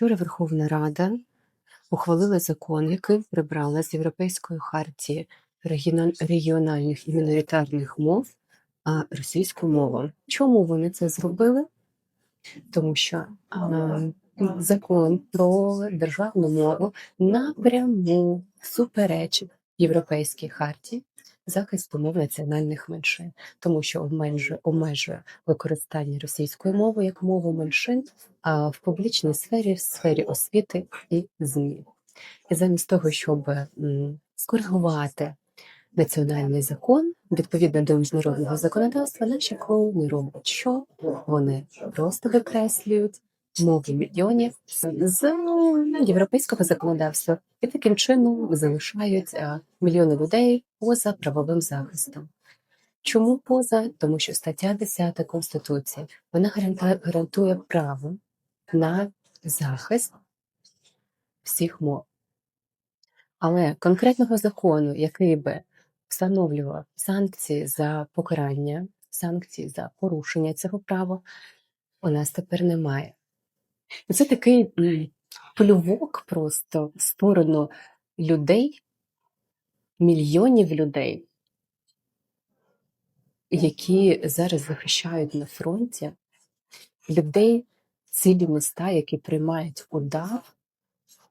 Вчора Верховна Рада ухвалила закон, який прибрала з Європейської хартії регіональних і міноритарних мов а, російську мову. Чому вони це зробили? Тому що а, закон про державну мову напряму суперечить Європейській хартії захисту мов національних меншин, тому що обмежує, обмежує використання російської мови як мови меншин а, в публічній сфері, в сфері освіти і ЗМІ. І замість того, щоб скоригувати національний закон відповідно до міжнародного законодавства, наші клоуни роблять що? Вони просто викреслюють мільйонів з європейського законодавства і таким чином залишають мільйони людей поза правовим захистом. Чому поза? Тому що стаття 10 Конституції вона гарантує право на захист всіх мов. Але конкретного закону, який би встановлював санкції за покарання, санкції за порушення цього права, у нас тепер немає. Це такий плювок просто в сторону людей, мільйонів людей, які зараз захищають на фронті, людей, цілі міста, які приймають удар.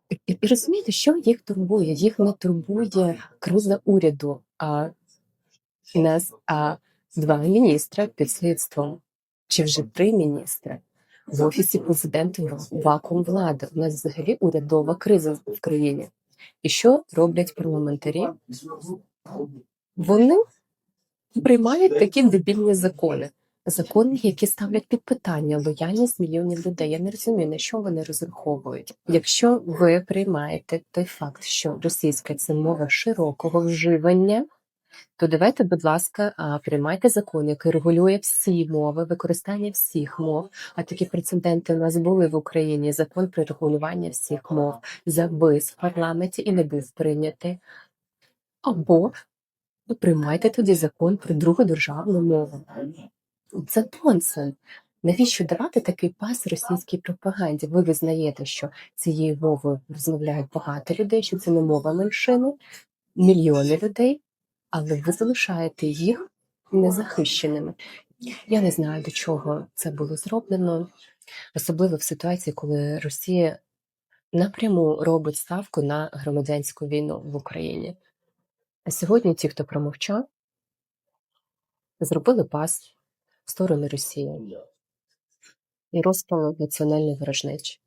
І, і розумієте, що їх турбує? Їх не турбує криза уряду. А нас а, два міністра під слідством, чи вже три міністри. В офісі президента вакуум влади. У нас взагалі урядова криза в країні. І що роблять парламентарі? Вони приймають такі дебільні закони. Закони, які ставлять під питання лояльність мільйонів людей. Я не розумію, на що вони розраховують. Якщо ви приймаєте той факт, що російська це мова широкого вживання, то давайте, будь ласка, приймайте закон, який регулює всі мови, використання всіх мов. А такі прецеденти у нас були в Україні. Закон про регулювання всіх мов завис в парламенті і не був прийнятий. Або приймайте тоді закон про другу державну мову. Це нонсенс. Навіщо давати такий пас російській пропаганді? Ви визнаєте, що цією мовою розмовляють багато людей, що це не мова меншини, мільйони людей, але ви залишаєте їх незахищеними. Я не знаю, до чого це було зроблено, особливо в ситуації, коли Росія напряму робить ставку на громадянську війну в Україні. А сьогодні ті, хто промовчав, зробили пас в сторону Росії і розпали національної ворожнечі.